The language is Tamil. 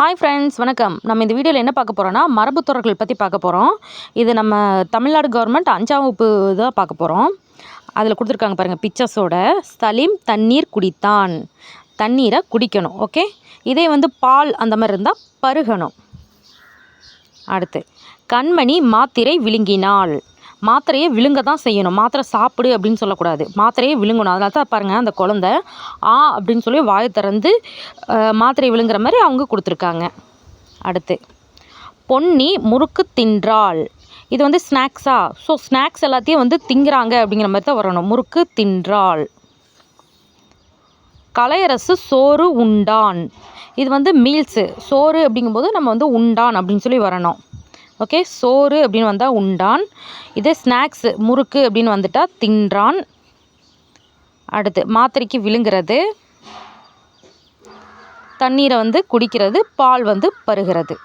ஹாய் ஃப்ரெண்ட்ஸ் வணக்கம். நம்ம இந்த வீடியோவில் என்ன பார்க்க போகிறோன்னா மரபுத்தொடர்கள் பற்றி பார்க்க போகிறோம் இது நம்ம தமிழ்நாடு கவர்மெண்ட் அஞ்சாம் வகுப்பு தான் பார்க்க போகிறோம் அதில் கொடுத்துருக்காங்க பாருங்கள் பிக்சர்ஸோட சலீம் தண்ணீர் குடித்தான். தண்ணீரை குடிக்கணும். ஓகே இதே வந்து பால் அந்த மாதிரி இருந்தால் பருகணும். அடுத்து கண்மணி மாத்திரை விழுங்கினாள். மாத்திரையை விழுங்க தான் செய்யணும். மாத்திரை சாப்பிடு அப்படின்னு சொல்லக்கூடாது. மாத்திரையே விழுங்கணும். அதனால தான் பாருங்கள் அந்த குழந்த ஆ அப்படின்னு சொல்லி வாயை திறந்து மாத்திரையை மாத்திரை விழுங்குற மாதிரி அவங்க கொடுத்துருக்காங்க. அடுத்து பொன்னி முறுக்கு தின்றாள். இது வந்து ஸ்நாக்ஸா ஸோ ஸ்நாக்ஸ் எல்லாத்தையும் வந்து திங்குறாங்க அப்படிங்கிற மாதிரி தான் வரணும். முறுக்கு தின்றாள். கலையரசு சோறு உண்டான். இது வந்து மீல்ஸு சோறு அப்படிங்கும்போது நம்ம வந்து உண்டான் அப்படின்னு சொல்லி வரணும். ஓகே? சோறு அப்படின்னு வந்தால் உண்டான். இதே ஸ்நாக்ஸு முறுக்கு அப்படின்னு வந்துட்டால் தின்றான். அடுத்து மாத்திரைக்கு விழுங்கிறது. தண்ணீரை வந்து குடிக்கிறது பால் வந்து பருகிறது.